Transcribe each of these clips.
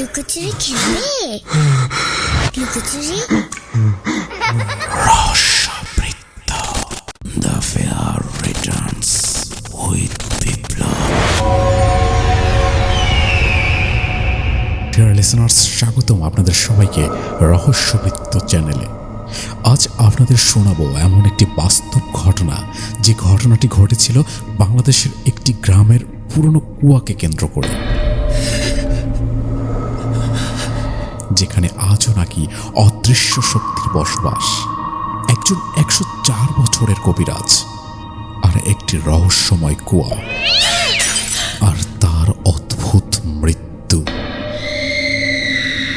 লুকোচুরি খেলবে লুকোচুরি রহস্যবৃত্ত the fair returns with Biplab dear listeners স্বাগতম আপনাদের সবাইকে রহস্যবৃত্ত চ্যানেলে। আজ আপনাদের শোনাবো এমন একটি বাস্তব ঘটনা। যে ঘটনাটি ঘটেছিল বাংলাদেশের একটি গ্রামের পুরনো কুয়াকে কেন্দ্র করে। যেখানে আজও নাকি অদৃশ্য শক্তির বসবাস। একজন একশো চার বছরের কবিরাজ আর একটি রহস্যময় কুয়া। আর তার অদ্ভুত মৃত্যু।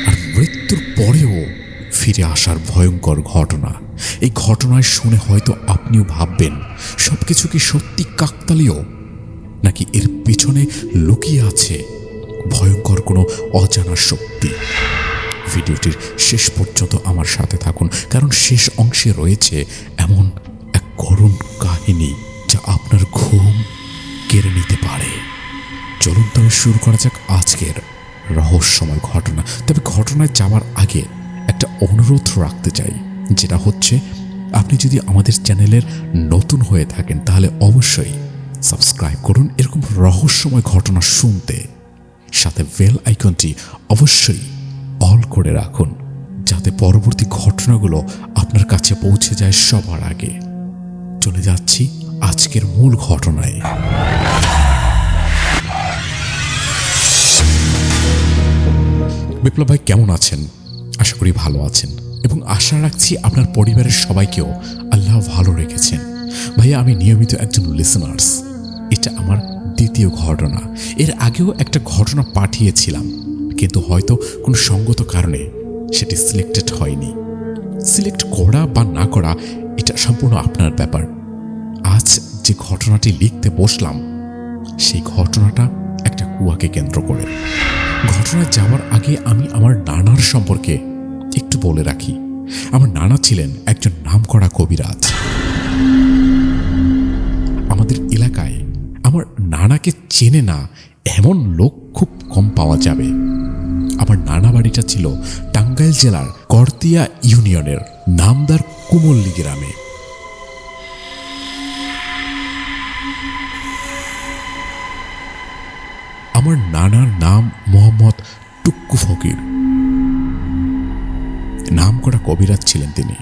আর মৃত্যুর পরেও ফিরে আসার ভয়ঙ্কর ঘটনা। এই ঘটনায় শুনে হয়তো আপনিও ভাববেন, সবকিছু কি সত্যি কাকতালীয়? নাকি এর পিছনে লুকিয়ে আছে ভয়ঙ্কর কোনো অজানা শক্তি? ভিডিওটির শেষ পর্যন্ত আমার সাথে থাকুন, কারণ শেষ অংশে রয়েছে এমন এক করুণ কাহিনী যা আপনার ঘুম কেড়ে নিতে পারে। চলুন তবে শুরু করা যাক আজকের রহস্যময় ঘটনা। তবে ঘটনায় যাওয়ার আগে একটা অনুরোধ রাখতে চাই, যেটা হচ্ছে, আপনি যদি আমাদের চ্যানেলের নতুন হয়ে থাকেন, তাহলে অবশ্যই সাবস্ক্রাইব করুন। এরকম রহস্যময় ঘটনা শুনতে সাথে বেল আইকনটি অবশ্যই অল করে রাখুন, যাতে পরবর্তী ঘটনাগুলো আপনার কাছে পৌঁছে যায় সবার আগে। চলে যাচ্ছি আজকের মূল ঘটনায়। বিপ্লব ভাই, কেমন আছেন? আশা করি ভালো আছেন। এবং আশা রাখছি আপনার পরিবারের সবাইকেও আল্লাহ ভালো রেখেছেন। ভাইয়া, আমি নিয়মিত একজন লিসনার্স এটা আমার দ্বিতীয় ঘটনা। এর আগেও একটা ঘটনা পাঠিয়েছিলাম। কিন্তু হয়তো কোনো সঙ্গত কারণে সেটি সিলেক্টেড হয়নি। সিলেক্ট করা বা না করা, এটা সম্পূর্ণ আপনার ব্যাপার। আজ যে ঘটনাটি লিখতে বসলাম, সেই ঘটনাটা একটা কুয়াকে কেন্দ্র করে। ঘটনায় যাওয়ার আগে আমি আমার নানার সম্পর্কে একটু বলে রাখি। আমার নানা ছিলেন একজন নামকরা কবিরাজ। আমাদের এলাকায় আমার নানাকে চেনে না এমন লোক খুব কম পাওয়া যাবে। আমার নানা বাড়িটা ছিল টাঙ্গাইল জেলার করতিয়া ইউনিয়নের নামদার কুমল্লি গ্রামে। আমার নানার নাম মোহাম্মদ টুক্কু ফকির। নাম করা কবিরাজ ছিলেন তিনি।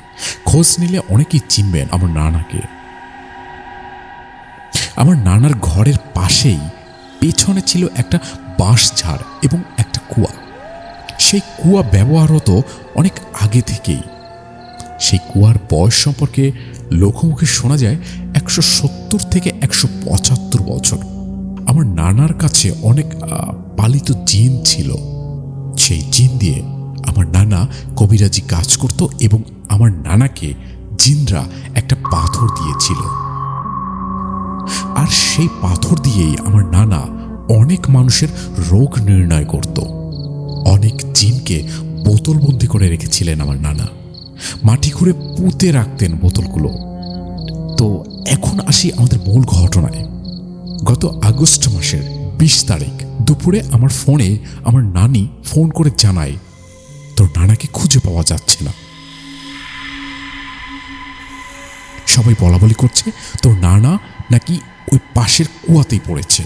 খোঁজ নিলে অনেকেই চিনবেন আমার নানাকে। আমার নানার ঘরের পাশেই পেছনে ছিল একটা বাঁশ ঝাড় এবং একটা কুয়া। সেই কুয়া ব্যবহার হতো অনেক আগে থেকেই। সেই কুয়ার বয়স সম্পর্কে লোকমুখে শোনা যায় একশো সত্তর থেকে একশো পঁচাত্তর বছর। আমার নানার কাছে অনেক পালিত জিন ছিল। সেই জিন দিয়ে আমার নানা কবিরাজি কাজ করত এবং আমার নানাকে জিনরা একটা পাথর দিয়েছিল। আর সেই পাথর দিয়েই আমার নানা অনেক মানুষের রোগ নির্ণয় করত। অনেক জিনকে বোতলবন্দি করে রেখেছিলেন আমার নানা। মাটি খুঁড়ে পুঁতে রাখতেন বোতলগুলো। তো এখন আসি আমাদের মূল ঘটনায়। গত আগস্ট মাসের বিশ তারিখ দুপুরে আমার ফোনে আমার নানি ফোন করে জানায়, তোর নানাকে খুঁজে পাওয়া যাচ্ছে না। সবাই বলা বলি করছে, তোর নানা নাকি ওই পাশের কুয়াতেই পড়েছে।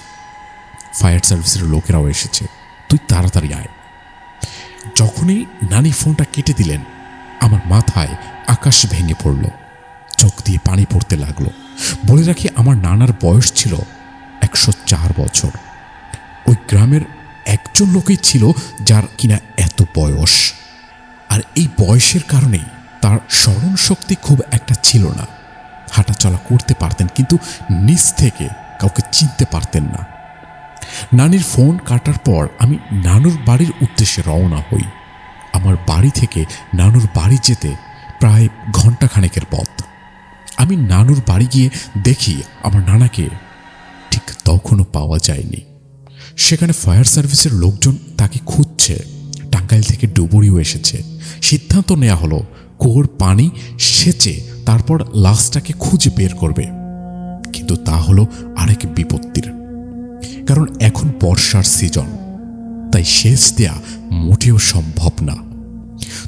ফায়ার সার্ভিসের লোকেরাও এসেছে। তুই তাড়াতাড়ি আয়। যখনই নানি ফোনটা কেটে দিলেন, আমার মাথায় আকাশ ভেঙে পড়ল, চোখ দিয়ে পানি পড়তে লাগল। বলে রাখি আমার নানার বয়স ছিল একশো চার বছর। ওই গ্রামের একজন লোকই ছিল যার কিনা এত বয়স। আর এই বয়সের কারণেই তার স্মরণ শক্তি খুব একটা ছিল না। হাঁটাচলা করতে পারতেন, কিন্তু নিচ থেকে কাউকে চিনতে পারতেন না। নানির ফোন কাটার পর আমি নানুর বাড়ির উদ্দেশ্যে রওনা হই। আমার বাড়ি থেকে নানুর বাড়ি যেতে প্রায় ঘন্টাখানেকের পথ। আমি নানুর বাড়ি গিয়ে দেখি আমার নানাকে ঠিক তখনও পাওয়া যায়নি। সেখানে ফায়ার সার্ভিসের লোকজন তাকে খুঁজছে। টাঙ্গাইল থেকে ডুবুরিও এসেছে। সিদ্ধান্ত নেওয়া হলো, কুয়োর পানি সেচে তারপর লাশটাকে খুঁজে বের করবে। কিন্তু তা হলো আরেক বিপত্তির। কারণ এখন বর্ষার সিজন। তাই সেচ দেয়া মোটেও সম্ভব না।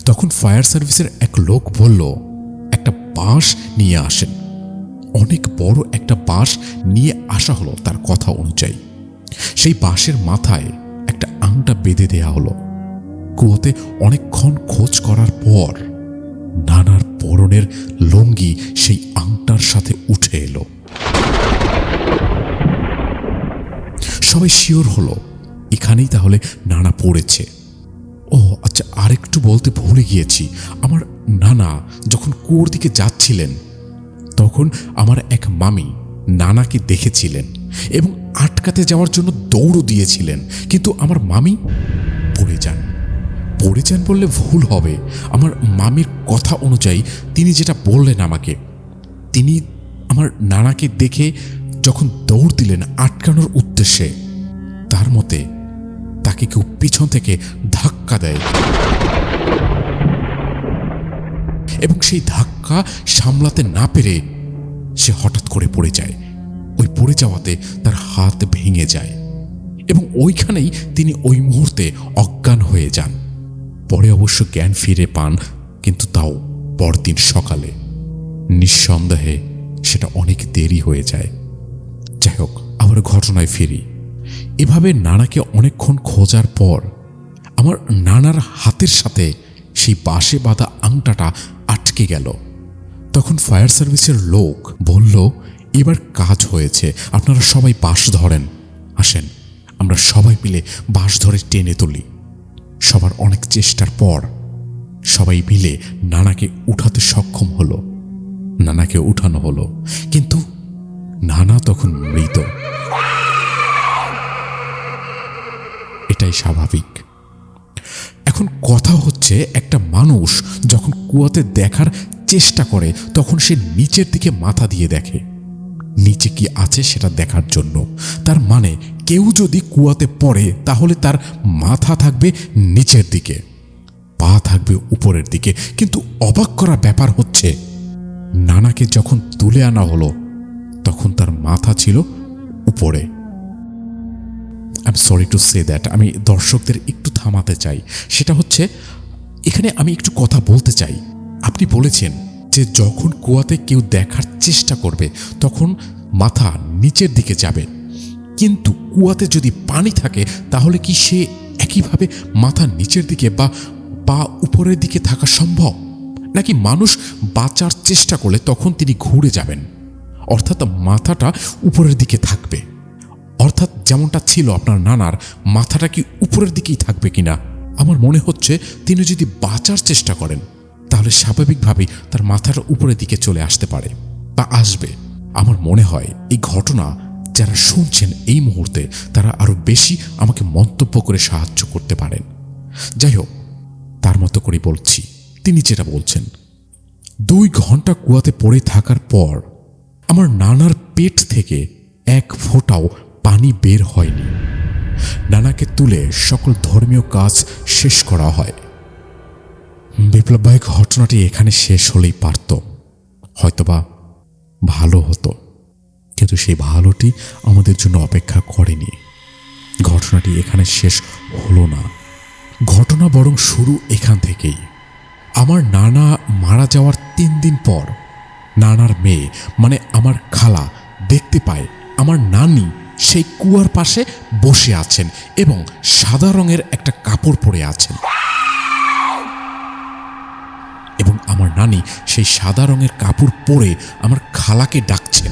তখন ফায়ার সার্ভিসের এক লোক বলল, একটা বাঁশ নিয়ে আসেন। অনেক বড় একটা বাঁশ নিয়ে আসা হলো তার কথা অনুযায়ী। সেই বাঁশের মাথায় একটা আংটা বেঁধে দেয়া হলো। কুয়োতে অনেকক্ষণ খোঁজ করার পর নানার পরনের লঙ্গি সেই আংটার সাথে উঠে এলো। সবাই শিওর হলো। এখানেই তাহলে নানা পড়েছে। ও আচ্ছা আরেকটু বলতে ভুলে গিয়েছি। আমার নানা যখন কুয়োর দিকে যাচ্ছিলেন, তখন আমার এক মামি নানাকে দেখেছিলেন এবং আটকাতে যাওয়ার জন্য দৌড়ও দিয়েছিলেন। কিন্তু আমার মামি পড়ে যান। পড়ে যান বললে ভুল হবে। আমার মামির কথা অনুযায়ী তিনি যেটা বললেন আমাকে, তিনি আমার নানাকে দেখে যখন দৌড় দিলেন আটকানোর উদ্দেশ্যে, তার মতে তাকে কেউ পিছন থেকে ধাক্কা দেয়। এবং সেই ধাক্কা সামলাতে না পেরে সে হঠাৎ করে পড়ে যায়। ওই পড়ে যাওয়াতে তার হাত ভেঙে যায় এবং ওইখানেই তিনি ওই মুহূর্তে অজ্ঞান হয়ে যান। পরে অবশ্য জ্ঞান ফিরে পান, কিন্তু তাও পরদিন সকালে। নিঃসন্দেহে সেটা অনেক দেরি হয়ে যায়। হোক, আবার ঘটনায় ফিরি। এভাবে নানাকে অনেকক্ষণ খোঁজার পর আমার নানার হাতের সাথে সেই বাঁশে বাঁধা আংটাটা আটকে গেল। তখন ফায়ার সার্ভিসের লোক বলল, এবার কাজ হয়েছে, আপনারা সবাই বাঁশ ধরেন। আসেন, আমরা সবাই মিলে বাঁশ ধরে টেনে তুলি। সবার অনেক চেষ্টার পর সবাই মিলে নানাকে উঠাতে সক্ষম হলো। নানাকে উঠানো হলো, কিন্তু নানা তখন মৃত। এটাই স্বাভাবিক। এখন কথা হচ্ছে একটা মানুষ যখন কুয়াতে দেখার চেষ্টা করে, তখন সে নিচের দিকে মাথা দিয়ে দেখে। নিচে কি আছে সেটা দেখার জন্য। তার মানে কেউ যদি কুয়াতে পড়ে, তাহলে তার মাথা থাকবে নিচের দিকে, পা থাকবে উপরের দিকে। কিন্তু অবাক করা ব্যাপার হচ্ছে, নানাকে যখন তুলে আনা হলো তখন তার মাথা ছিল উপরে। I am sorry to say that আমি দর্শকদের একটু থামাতে চাই। সেটা হচ্ছে, এখানে আমি একটু কথা বলতে চাই। আপনি বলেছেন যে যখন কুয়াতে কেউ দেখার চেষ্টা করবে, তখন মাথা নিচের দিকে যাবে। কিন্তু কুয়াতে যদি পানি থাকে, তাহলে কি সে একইভাবে মাথা নিচের দিকে বা পা উপরের দিকে থাকা সম্ভব? নাকি মানুষ বাঁচার চেষ্টা করলে তখন তিনি ঘুরে যাবেন? অর্থাৎ মাথাটা উপরের দিকে থাকবে। অর্থাৎ যেমনটা ছিল আপনার নানার, মাথাটা কি উপরের দিকেই থাকবে কিনা? আমার মনে হচ্ছে তিনি যদি বাঁচার চেষ্টা করেন, তাহলে স্বাভাবিকভাবেই তার মাথাটা উপরের দিকে চলে আসতে পারে বা আসবে। আমার মনে হয় এই ঘটনা যারা শুনছেন এই মুহূর্তে, তারা আরও বেশি আমাকে মন্তব্য করে সাহায্য করতে পারেন। যাই হোক, তার মতো করে বলছি। তিনি যেটা বলছেন, দুই ঘণ্টা কুয়াতে পড়ে থাকার পর আমার নানার পেট থেকে এক ফোঁটাও পানি বের হয়নি। নানাকে তুলে সকল ধর্মীয় কাজ শেষ করা হয়। বিপ্লব ভাই, ঘটনাটি এখানে শেষ হলেই পারত। হয়তোবা ভালো হতো, কিন্তু সেই ভালোটি আমাদের জন্য অপেক্ষা করেনি। ঘটনাটি এখানে শেষ হলো না। ঘটনা বরং শুরু এখান থেকেই। আমার নানা মারা যাওয়ার তিন দিন পর নানার মেয়ে মানে আমার খালা, দেখতে পায় আমার নানি সেই কুয়ার পাশে বসে আছেন এবং সাদা রঙের একটা কাপড় পরে আছেন। এবং আমার নানি সেই সাদা রঙের কাপড় পরে আমার খালাকে ডাকছেন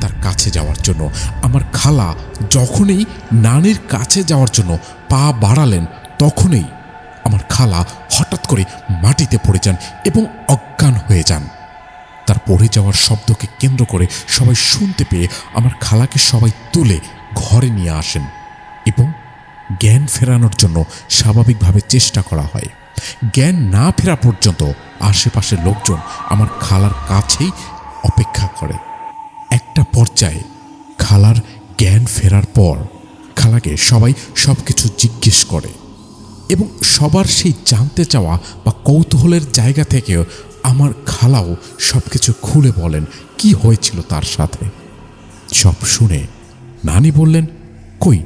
তার কাছে যাওয়ার জন্য। আমার খালা যখনই নানির কাছে যাওয়ার জন্য পা বাড়ালেন, তখনই আমার খালা হঠাৎ করে মাটিতে পড়ে যান এবং অজ্ঞান হয়ে যান। তার পড়ে যাওয়ার শব্দকে কেন্দ্র করে সবাই শুনতে পেয়ে আমার খালাকে সবাই তুলে ঘরে নিয়ে আসেন এবং জ্ঞান ফেরানোর জন্য স্বাভাবিকভাবে চেষ্টা করা হয়। জ্ঞান না ফেরা পর্যন্ত আশেপাশের লোকজন আমার খালার কাছেই অপেক্ষা করে। একটা পর্যায়ে খালার জ্ঞান ফেরার পর খালাকে সবাই সব কিছু জিজ্ঞেস করে এবং সবার সেই জানতে চাওয়া বা কৌতূহলের জায়গা থেকেও আমার খালাও সব কিছু খুলে বলেন, কি হয়েছিল তার সাথে? সব শুনে নানি বললেন, কই,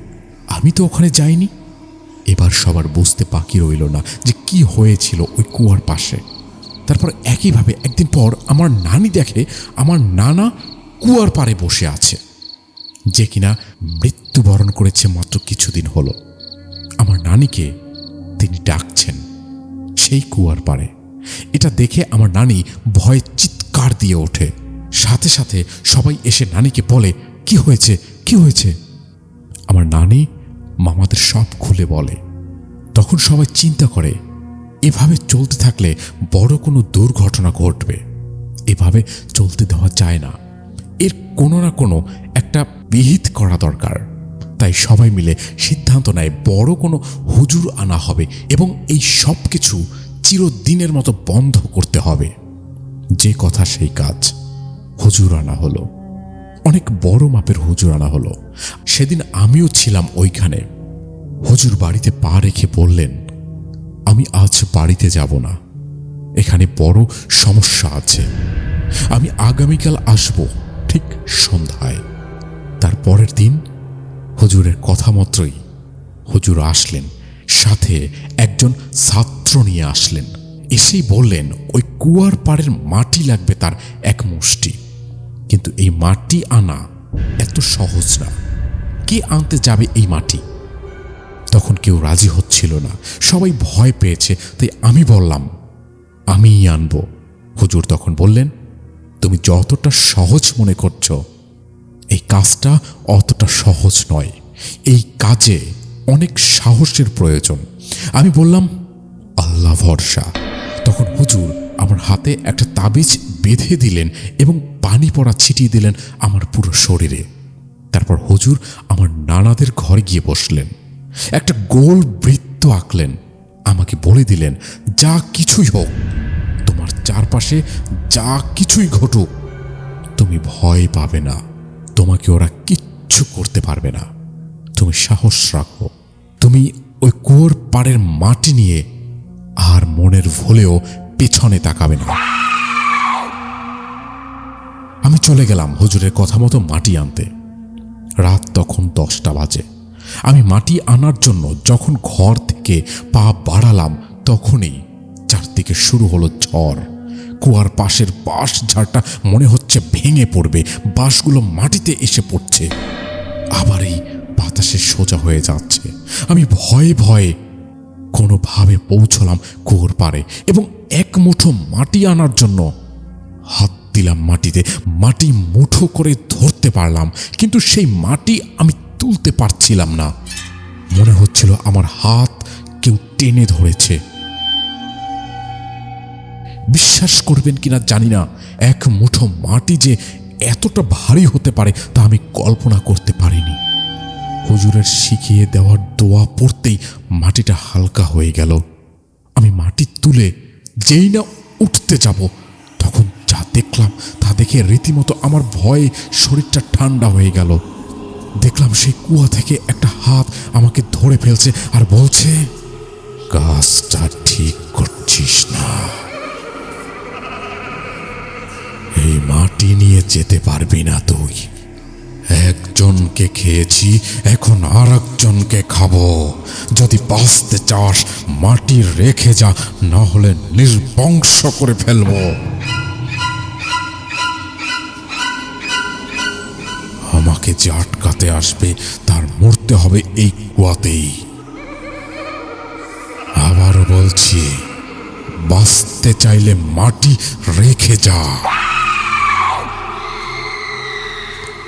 আমি তো ওখানে যাইনি? এবার সবার বুঝতে বাকি রইল না যে কি হয়েছিল ওই কুয়ার পাশে। তারপর একইভাবে একদিন পর আমার নানি দেখে আমার নানা কুয়ার পাড়ে বসে আছে, যে কিনা মৃত্যুবরণ করেছে মাত্র কিছুদিন হলো। আমার নানিকে তিনি ডাকছেন সেই কুয়ার পাড়ে। এটা দেখে আমার নানি ভয়ে চিৎকার দিয়ে ওঠে। সাথে সাথে সবাই এসে নানিকে বলে, কি হয়েছে? কি হয়েছে? আমার নানি মামাদের সব খুলে বলে। তখন সবাই চিন্তা করে, এভাবে চলতে থাকলে বড় কোনো দুর্ঘটনা ঘটবে। এভাবে চলতে দেওয়া যায় না। এর কোনো না কোনো একটা বিহিত করা দরকার। তাই সবাই মিলে সিদ্ধান্ত নেয়, বড় কোনো হুজুর আনা হবে এবং এই সব কিছু চিরদিনের মতো বন্ধ করতে হবে। যে কথা সেই কাজ। হুজুর আনা হলো। অনেক বড় মাপের হুজুর আনা হলো। সেদিন আমিও ছিলাম ওইখানে। হুজুর বাড়িতে পা রেখে বললেন, আমি আজ বাড়িতে যাব না। এখানে বড় সমস্যা আছে। আমি আগামীকাল আসব ঠিক সন্ধ্যায়। তার পরের দিন হুজুরের কথা মতোই হুজুর আসলেন। সাথে একজন ছাত্র নিয়ে আসলেন। এসেই বললেন, ওই কুয়ার পাড়ের মাটি লাগবে তার এক মুষ্টি। কিন্তু এই মাটি আনা এত সহজ না। কে আনতে যাবে এই মাটি? তখন কেউ রাজি হচ্ছিল না। সবাই ভয় পেয়েছে। তাই আমি বললাম, আমিই আনব। হুজুর তখন বললেন, তুমি যতটা সহজ মনে করছ, এই কাজটা অতটা সহজ নয়। এই কাজে অনেক সাহসের প্রয়োজন। আমি বললাম, আল্লাহ ভরসা। তখন হুজুর আমার হাতে একটা তাবিজ বেঁধে দিলেন এবং পানি পড়া ছিটিয়ে দিলেন আমার পুরো শরীরে। তারপর হুজুর আমার নানাদের ঘরে গিয়ে বসলেন। একটা গোল বৃত্ত আঁকলেন। আমাকে বলে দিলেন, যা কিছুই হোক, তোমার চারপাশে যা কিছুই ঘটুক, তুমি ভয় পাবে না। তোমাকে ওরা কিচ্ছু করতে পারবে না। তুমি সাহস রাখো। তুমি ওই কুয়োর পাড়ের মাটি নিয়ে আর মনের ভুলেও পেছনে তাকাবে না। আমি চলে গেলাম হুজুরের কথা মতো মাটি আনতে। রাত তখন দশটা বাজে। আমি মাটি আনার জন্য যখন ঘর থেকে পা বাড়ালাম, তখনই চারদিকে শুরু হলো ঝড়। কুয়ার পাশের বাঁশ ঝাড়টা মনে হচ্ছে ভেঙে পড়বে। বাঁশগুলো মাটিতে এসে পড়ছে। আবার এই বাতাসে সোজা হয়ে যাচ্ছে। আমি ভয়ে ভয়ে কোনোভাবে পৌঁছলাম কুয়োর পাড়ে এবং এক মুঠো মাটি আনার জন্য হাত দিলাম মাটিতে। মাটি মুঠো করে ধরতে পারলাম, কিন্তু সেই মাটি আমি তুলতে পারছিলাম না। মনে হচ্ছিল আমার হাত কেউ টেনে ধরেছে। বিশ্বাস করবেন কিনা জানি না, এক মুঠো মাটি যে এতটা ভারী হতে পারে তা আমি কল্পনা করতে পারিনি। হুজুরের শিখিয়ে দেওয়ার দোয়া পড়তেই মাটিটা হালকা হয়ে গেল। আমি মাটি তুলে যেই না উঠতে যাব, তখন যা দেখলাম তা দেখে রীতিমতো আমার ভয়ে শরীরটা ঠান্ডা হয়ে গেল। দেখলাম সেই কুয়া থেকে একটা হাত আমাকে ধরে ফেলছে আর বলছে, কাজটা ঠিক করছিস না। এই মাটি নিয়ে যেতে পারবি না তুই। একজনকে খেয়েছি, এখন আর একজনকে খাব। যদি বাঁচতে চাস, মাটি রেখে যা, না হলে নির্বংশ করে ফেলব। আমাকে যে আটকাতে আসবে, তার মরতে হবে এই কুয়াতেই। আবারও বলছি, বাঁচতে চাইলে মাটি রেখে যা।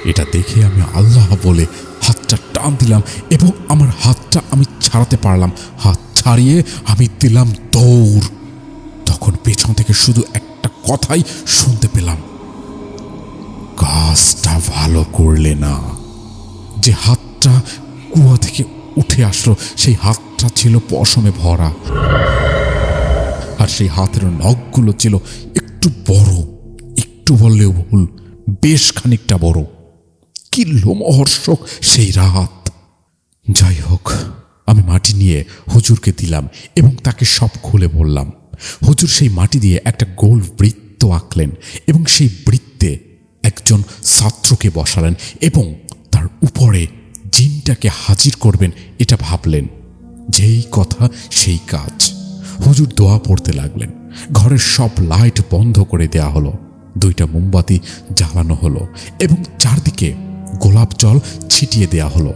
এটা দেখে আমি আল্লাহ বলে হাতটা টান দিলাম এবং আমার হাতটা আমি ছাড়াতে পারলাম। হাত ছাড়িয়ে আমি দিলাম দৌড়। তখন পেছন থেকে শুধু একটা কথাই শুনতে পেলাম। কাজটা ভালো করলে না। যে হাতটা কুয়া থেকে উঠে আসলো, সেই হাতটা ছিল পশমে ভরা। আর সেই হাতের নখগুলো ছিল একটু বড়, একটু বললেও ভুল, বেশ খানিকটা বড়। কি লোমহর্ষক সেই রাত? যাই হোক, আমি মাটি নিয়ে হুজুরকে দিলাম এবং তাকে সব খুলে বললাম। হুজুর সেই মাটি দিয়ে একটা গোল বৃত্ত আঁকলেন এবং সেই বৃত্তে একজন ছাত্রকে বসালেন এবং তার উপরে জিনটাকে হাজির করবেন এটা ভাবলেন। যেই কথা সেই কাজ। হুজুর দোয়া পড়তে লাগলেন। ঘরের সব লাইট বন্ধ করে দেয়া হলো। দুইটা মোমবাতি জ্বালানো হলো এবং চারদিকে গোলাপ জল ছিটিয়ে দেয়া হলো।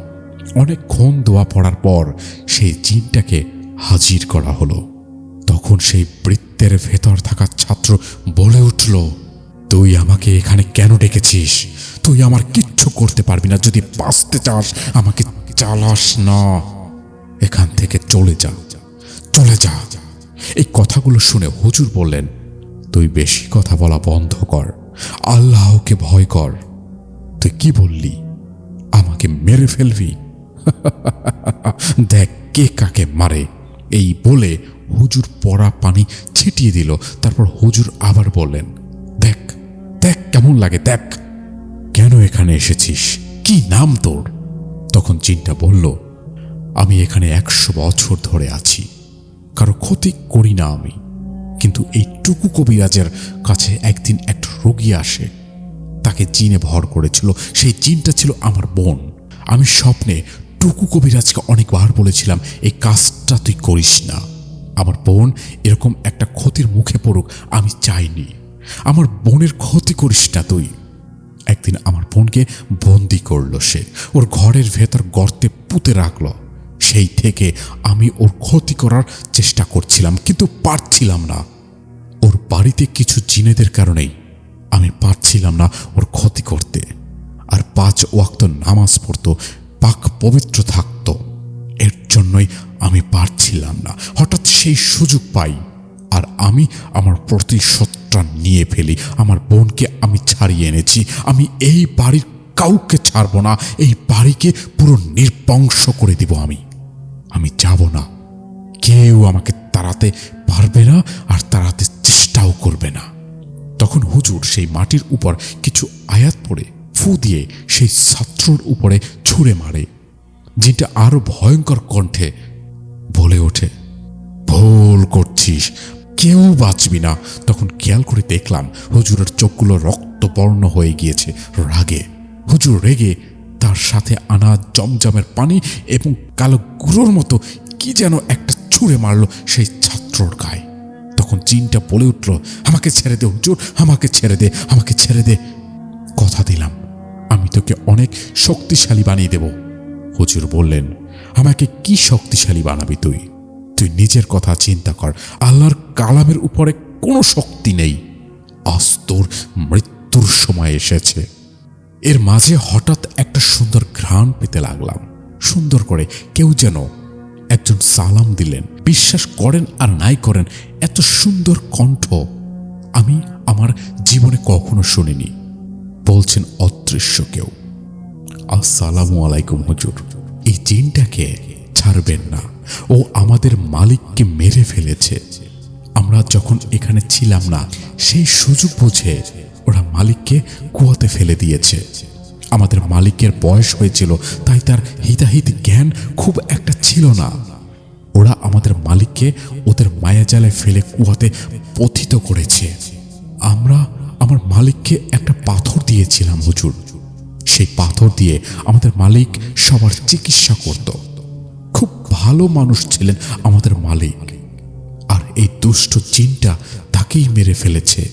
অনেকক্ষণ দোয়া পড়ার পর সেই জিনটাকে হাজির করা হলো। তখন সেই বৃত্তের ভেতর থাকা ছাত্র বলে উঠল, তুই আমাকে এখানে কেন ডেকেছিস? তুই আমার কিচ্ছু করতে পারবি না। যদি বাঁচতে চাস, আমাকে চালাস না। এখান থেকে চলে যা চলে যা। এই কথাগুলো শুনে হুজুর বললেন, তুই বেশি কথা বলা বন্ধ কর। আল্লাহকে ভয় কর। তুই কি বললি? আমাকে মেরে ফেলবি? দেখ কে কাকে মারে। এই বলে হুজুর পড়া পানি ছিটিয়ে দিল, তারপর হুজুর আবার বললেন, দেখ দেখ কেমন লাগে, দেখ। কেন এখানে এসেছিস? কি নাম তোর? তখন চিন্তা বলল, আমি এখানে একশো বছর ধরে আছি। কারও ক্ষতি করি না আমি। কিন্তু এই টুকু কবিরাজের কাছে একদিন একটা রোগী আসে। তাকে জিনে ভর করেছিল। সেই চিনটা ছিল আমার বোন। আমি স্বপ্নে টুকু কবিরাজকে অনেকবার বলেছিলাম, এই কাজটা তুই করিস না। আমার বোন এরকম একটা ক্ষতির মুখে পড়ুক, আমি চাইনি। আমার বোনের ক্ষতি করিস না তুই। একদিন আমার বোনকে বন্দি করল সে। ওর ঘরের ভেতর গর্তে পুঁতে রাখল। সেই থেকে আমি ওর ক্ষতি করার চেষ্টা করছিলাম, কিন্তু পারছিলাম না। ওর বাড়িতে কিছু জিনেদের কারণেই আমি পারছিলাম না ওর ক্ষতি করতে। আর পাঁচ ওয়াক্ত নামাজ পড়তো, পাক পবিত্র থাকতো। এর জন্যই আমি পারছিলাম না। হঠাৎ সেই সুযোগ পাই। আর আমি আমার প্রতিশোধটা নিয়ে ফেলি। আমার বোনকে আমি ছাড়িয়ে এনেছি। আমি এই বাড়ির কাউকে ছাড়বো না। এই বাড়িকে পুরো নির্বংশ করে দিব আমি। আমি যাব না। কেউ আমাকে তাড়াতে পারবে না আর তাড়াতে চেষ্টাও করবে না। তখন হুজুর সেই মাটির উপর কিছু আয়াত পড়ে, ফু দিয়ে সেই ছাত্রর উপরে ছুঁড়ে মারে। যেটা আরও ভয়ঙ্কর কণ্ঠে বলে ওঠে, ভুল করছিস, কেউ বাঁচবি না। তখন খেয়াল করে দেখলাম হুজুরের চোখগুলো রক্তবর্ণ হয়ে গিয়েছে রাগে। হুজুর রেগে তার সাথে আনা জমজমের পানি এবং কালো গুঁড়োর মতো কি যেন একটা ছুঁড়ে মারলো সেই ছাত্রর গায়ে। তখন জিনটা বলে উঠল, আমাকে ছেড়ে দে হুজুর, আমাকে ছেড়ে দে, আমাকে ছেড়ে দে। কথা দিলাম, আমি তোকে অনেক শক্তিশালী বানিয়ে দেব। হুজুর বললেন, আমাকে কি শক্তিশালী বানাবি তুই? তুই নিজের কথা চিন্তা কর, আল্লাহর কালামের উপরে কোনো শক্তি নেই। আজ তোর মৃত্যুর সময় এসেছে। এর মাঝে হঠাৎ একটা সুন্দর ঘ্রাণ পেতে লাগলাম। সুন্দর করে কেউ যেন একজন সালাম দিলেন, বিশ্বাস করেন আর নাই করেন, এত সুন্দর কণ্ঠ আমি আমার জীবনে কখনো শুনিনি। বলছেন অদৃশ্য কেউ। আসসালামু আলাইকুম হুজুর, এই জিনটাকে ছাড়বেন না। ও আমাদের মালিককে মেরে ফেলেছে। আমরা যখন এখানে ছিলাম না, সেই সুযোগ বুঝে ওরা মালিককে কুয়াতে ফেলে দিয়েছে। আমাদের মালিকের বয়স হয়েছিল, তাই তার হিতাহিত জ্ঞান খুব একটা ছিল না। ওরা আমাদের মালিককে ওদের মায়াজালে ফেলে কুয়াতে পথিত করেছে। আমরা আমার মালিককে একটা পাথর দিয়েছিলাম, হুজুর। সেই পাথর দিয়ে আমাদের মালিক সবার চিকিৎসা করত। খুব ভালো মানুষ ছিলেন আমাদের মালিক। আর এই দুষ্ট জিনটা তাকেই মেরে ফেলেছে।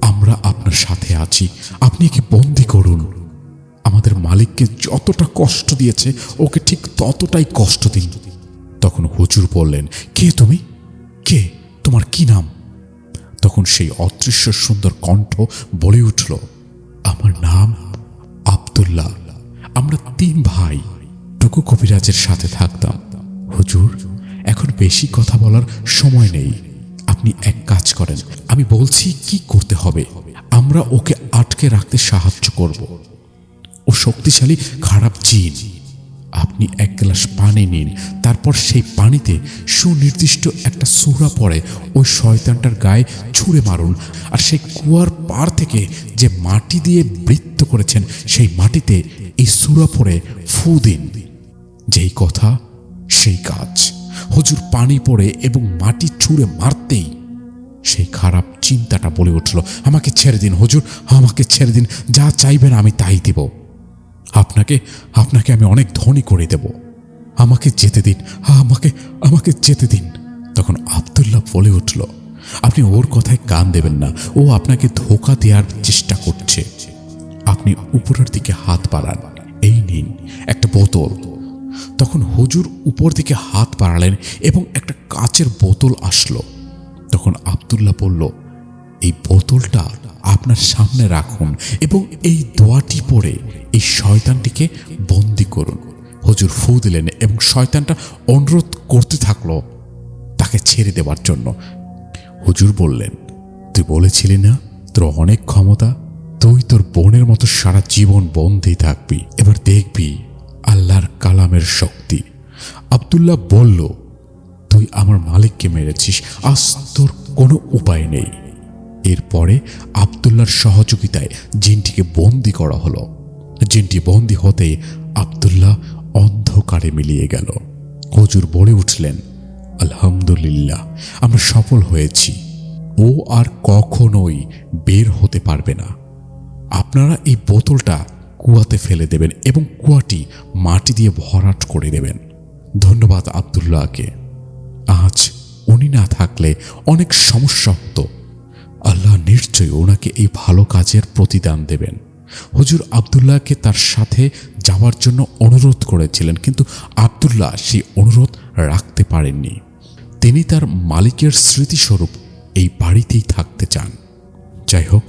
আমরা আপনার সাথে আছি, আপনি কি বন্দি করুন। আমাদের মালিককে যতটা কষ্ট দিয়েছে, ওকে ঠিক ততটাই কষ্ট দিন। তখন হুজুর বললেন, কে তুমি? কে? তোমার কি নাম? তখন সেই অদৃশ্য সুন্দর কণ্ঠ বলে উঠল, আমার নাম আব্দুল্লাহ। আমরা তিন ভাই। টুকু কবিরাজের সাথে থাকতাম। হুজুর, এখন বেশি কথা বলার সময় নেই। আপনি এক কাজ করেন। আমি বলছি কি করতে হবে? আমরা ওকে আটকে রাখতে সাহায্য করব। ও শক্তিশালী খারাপ জিন। আপনি এক গ্লাস পানি নিন, তারপর সেই পানিতে সুনির্দিষ্ট একটা সুরা পরে ওই শয়তানটার গায়ে ছুঁড়ে মারুন। আর সেই কুয়ার পার থেকে যে মাটি দিয়ে বৃত্ত করেছেন, সেই মাটিতে এই সুরা পরে ফু দিন। যেই কথা, সেই কাজ। হজুর পানি পড়ে এবং মাটি ছুঁড়ে মারতেই সেই খারাপ চিন্তাটা বলে উঠল। আমাকে ছেড়ে দিন হজুর, আমাকে ছেড়ে দিন, যা চাইবেন আমি তাই দিব। আপনাকে আপনাকে আমি অনেক ধনী করে দেব। আমাকে যেতে দিন, আমাকে আমাকে যেতে দিন। তখন আবদুল্লাহ বলে উঠল, আপনি ওর কথায় কান দেবেন না, ও আপনাকে ধোকা দেওয়ার চেষ্টা করছে। আপনি উপরের দিকে হাত বাড়ান, এই নিন, একটা বোতল। তখন হুজুর উপর দিকে হাত বাড়ালেন এবং একটা কাচের বোতল আসলো। তখন আবদুল্লাহ বলল এই বোতলটা আপনার সামনে রাখুন এবং এই দোয়াটি পড়ে এই শয়তানটিকে বন্দি করুন। হুজুর ফু দিলেন এবং শয়তানটা অনুরোধ করতে থাকল তাকে ছেড়ে দেওয়ার জন্য। হুজুর বললেন, তুই বলেছিলি না তোর অনেক ক্ষমতা? তুই তোর বোনের মতো সারা জীবন বন্দি থাকবি। এবার দেখবি আল্লাহর কালামের শক্তি। আবদুল্লাহ বলল, তুই আমার মালিককে মেরেছিস, আজ তোর কোনো উপায় নেই। এরপরে আবদুল্লার সহযোগিতায় জিনটিকে বন্দি করা হলো। জিনটি বন্দি হতে আবদুল্লাহ অন্ধকারে মিলিয়ে গেল। হজুর বলে উঠলেন, আলহামদুলিল্লাহ, আমরা সফল হয়েছি। ও আর কখনোই বের হতে পারবে না। আপনারা এই বোতলটা কুয়াতে ফেলে দেবেন এবং কুয়াটি মাটি দিয়ে ভরাট করে দেবেন। ধন্যবাদ আবদুল্লাহকে। আজ উনি না থাকলে অনেক সমস্যা হতো। আল্লাহ নিশ্চয়ই ওনাকে এই ভালো কাজের প্রতিদান দেবেন। হুজুর আবদুল্লাহকে তার সাথে যাওয়ার জন্য অনুরোধ করেছিলেন, কিন্তু আবদুল্লাহ সেই অনুরোধ রাখতে পারেননি। তিনি তার মালিকের স্মৃতিস্বরূপ এই বাড়িতেই থাকতে চান। যাই হোক,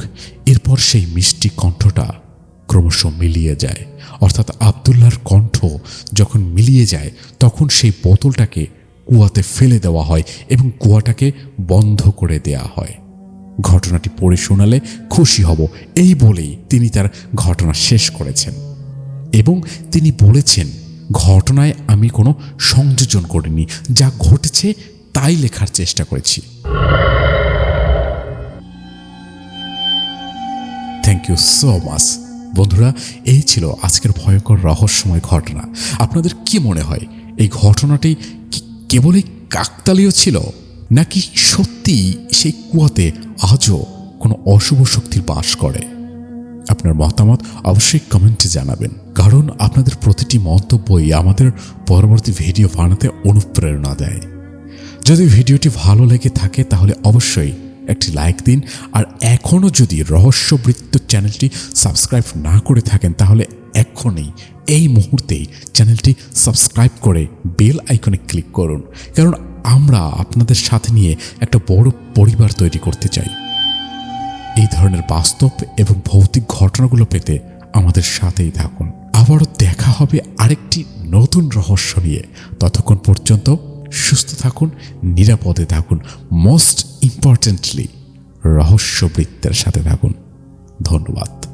এরপর সেই মিষ্টি কণ্ঠটা ক্রমশ মিলিয়ে যায়। অর্থাৎ আবদুল্লাহর কণ্ঠ যখন মিলিয়ে যায়, তখন সেই বোতলটাকে কুয়াতে ফেলে দেওয়া হয় এবং কুয়াটাকে বন্ধ করে দেয়া হয়। ঘটনাটি পড়ে শোনালে খুশি হব। এই বলেই তিনি তার ঘটনা শেষ করেছেন। এবং তিনি বলেছেন, ঘটনায় আমি কোনো সংযোজন করিনি। যা ঘটেছে তাই লেখার চেষ্টা করেছি। থ্যাংক ইউ সো মাচ বন্ধুরা, এই ছিল আজকের ভয়ঙ্কর রহস্যময় ঘটনা। আপনাদের কি মনে হয়, এই ঘটনাটি কেবলই কাকতালীয় ছিল? নাকি সত্যি সেই কুয়াতে আজও কোনো অশুভ শক্তির বাস করে? আপনার মতামত অবশ্যই কমেন্টে জানাবেন। কারণ আপনাদের প্রতিটি মন্তব্যই আমাদের পরবর্তী ভিডিও বানাতে অনুপ্রেরণা দেয়। যদি ভিডিওটি ভালো লেগে থাকে তাহলে অবশ্যই একটি লাইক দিন। আর এখনও যদি রহস্যবৃত্ত চ্যানেলটি সাবস্ক্রাইব না করে থাকেন তাহলে এখনই এই মুহূর্তেই চ্যানেলটি সাবস্ক্রাইব করে বেল আইকনে ক্লিক করুন। কারণ আমরা আপনাদের সাথে নিয়ে একটা বড় পরিবার তৈরি করতে চাই। এই ধরনের বাস্তব এবং ভৌতিক ঘটনাগুলো পেতে আমাদের সাথেই থাকুন। আবারও দেখা হবে আরেকটি নতুন রহস্য নিয়ে। ততক্ষণ পর্যন্ত সুস্থ থাকুন, নিরাপদে থাকুন মোস্ট ইম্পর্টেন্টলি রহস্যবৃত্তের সাথে থাকুন। ধন্যবাদ।